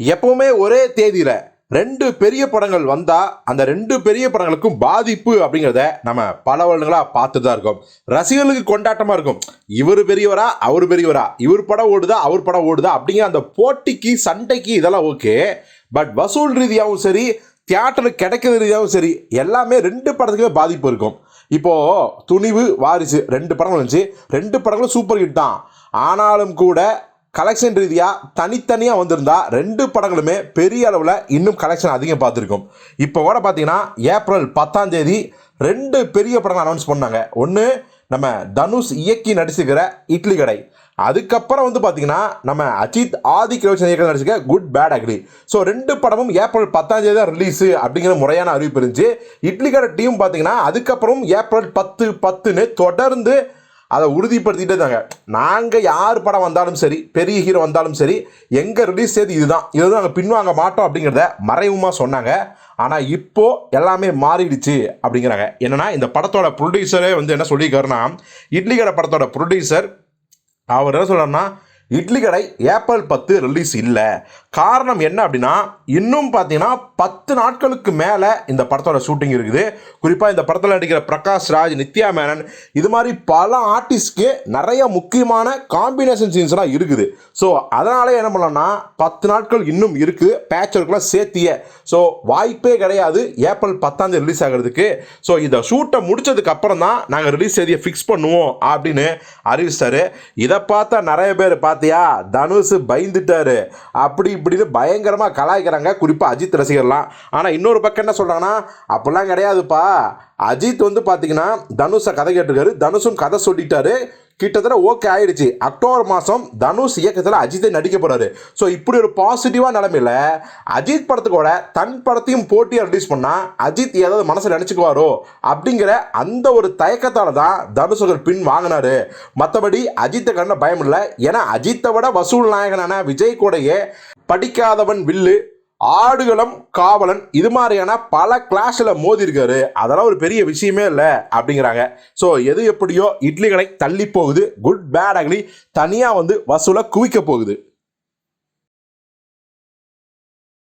எப்பவுமே ஒரே தேதியில் ரெண்டு பெரிய படங்கள் வந்தா அந்த ரெண்டு பெரிய படங்களுக்கும் பாதிப்பு அப்படிங்கிறத நம்ம பல வருடங்களா பார்த்துட்டு தான் இருக்கோம். ரசிகர்களுக்கு கொண்டாட்டமா இருக்கும். இவர் பெரியவரா அவர் பெரியவரா? இவர் படம் ஓடுதா அவர் படம் ஓடுதா? அப்படிங்கிற அந்த போட்டிக்கு சண்டைக்கு இதெல்லாம் ஓகே. பட் வசூல் ரீதியாகவும் சரி தியேட்டருக்கு கிடைக்கிற ரீதியாகவும் சரி எல்லாமே ரெண்டு படத்துக்குமே பாதிப்பு இருக்கும். இப்போ துணிவு வாரிசு ரெண்டு படங்கள் வந்துச்சு ரெண்டு படங்களும் சூப்பர் ஹிட் தான். ஆனாலும் கூட கலெக்ஷன் ரீதியாக தனித்தனியாக வந்திருந்தா ரெண்டு படங்களுமே பெரிய அளவில் இன்னும் கலெக்ஷன் அதிகம் பார்த்துருக்கும். இப்போ கூட பார்த்தீங்கன்னா ஏப்ரல் பத்தாம் தேதி ரெண்டு பெரிய படங்கள் அனௌன்ஸ் பண்ணாங்க. ஒன்று நம்ம தனுஷ் இயக்கி நடிச்சுக்கிற இட்லி கடை. அதுக்கப்புறம் வந்து பார்த்தீங்கன்னா நம்ம அஜித் ஆதி கிரோச்சன் இயக்கம் நடிச்சிருக்க குட் பேட் அக்லி ஸோ ரெண்டு படமும் ஏப்ரல் பத்தாம் தேதி தான் ரிலீஸு அப்படிங்கிற முறையான அறிவிப்பு இருந்துச்சு. இட்லி கடை டீம் பார்த்தீங்கன்னா அதுக்கப்புறம் ஏப்ரல் பத்து பத்துன்னு தொடர்ந்து அதை உறுதிப்படுத்திட்டே இருந்தாங்க நாங்கள் யார் படம் வந்தாலும் சரி பெரிய ஹீரோ வந்தாலும் சரி எங்கே ரிலீஸ் செய்து இதுதான். இதுதான் நாங்கள் பின்வாங்க மாட்டோம் அப்படிங்கிறத மறைமுகமாக சொன்னாங்க. ஆனால் இப்போது எல்லாமே மாறிடுச்சு அப்படிங்கிறாங்க. என்னன்னா இந்த படத்தோட ப்ரொடியூசரே வந்து என்ன சொல்லியிருக்காருன்னா இட்லி கடை படத்தோட ப்ரொடியூசர் அவர் என்ன சொல்கிறாருன்னா இட்லி கடை ஏப்ரல் பத்து ரிலீஸ் இல்லை. காரணம் என்ன அப்படின்னா இன்னும் பார்த்தீங்கன்னா பத்து நாட்களுக்கு மேலே இந்த படத்தோட ஷூட்டிங் இருக்குது. குறிப்பாக இந்த படத்தில் நடிக்கிற பிரகாஷ் ராஜ் நித்யா மேனன் இது மாதிரி பல ஆர்டிஸ்ட்க்கு நிறைய முக்கியமான காம்பினேஷன் சீன்ஸ்லாம் இருக்குது. ஸோ அதனால என்ன பண்ணலாம்னா பத்து நாட்கள் இன்னும் இருக்குது பேட்ச் ஒர்க்லாம் சேர்த்திய. ஸோ வாய்ப்பே கிடையாது. ஏப்ரல் பத்தாந்தேதி ரிலீஸ் ஆகிறதுக்கு. ஸோ இந்த ஷூட்டை முடிச்சதுக்கு அப்புறம் தான் நாங்கள் ரிலீஸ் தேதியை ஃபிக்ஸ் பண்ணுவோம் அப்படின்னு அறிவிச்சார். இதை பார்த்தா நிறைய பேர் பார்த்து பார்த்தியா தனுஷ் பயந்துட்டாரு. அப்படி இப்படின்னு பயங்கரமாக கலாய்க்கிறாங்க. குறிப்பாக அஜித் ரசிகர்லாம். ஆனால் இன்னொரு பக்கம் என்ன சொல்கிறாங்கன்னா அப்படிலாம் கிடையாதுப்பா. அஜித் வந்து பார்த்தீங்கன்னா தனுஷை கதை கேட்டிருக்காரு. தனுஷும் கதை சொல்லிட்டாரு. கிட்டத்தட்ட ஓகே ஆயிடுச்சு. அக்டோபர் மாதம் தனுஷ் இயக்கத்தில் அஜித்தை நடிக்க போகிறாரு ஸோ இப்படி ஒரு பாசிட்டிவாக நிலமையில அஜித் படத்துக்கூட தன் படத்தையும் போட்டியாக ரிலீஸ் பண்ணால் அஜித் ஏதாவது மனசில் நினச்சிக்குவாரோ அப்படிங்கிற அந்த ஒரு தயக்கத்தால் தான் தனுஷர்கள் பின் வாங்கினார். மற்றபடி அஜித்தை கண்ட பயம் இல்லை ஏன்னா அஜித்தை விட வசூல் நாயகனான விஜய் கூடையே படிக்காதவன் வில்லு ஆடுகளம் காவலன் இது மாதிரியான பல கிளாஸில் மோதிருக்காரு அதெல்லாம் ஒரு பெரிய விஷயமே இல்லை அப்படிங்கிறாங்க. ஸோ எது எப்படியோ இட்லிகளை தள்ளி போகுது. குட் பேட் அக்லி தனியாக வந்து வசூலை குவிக்க போகுது.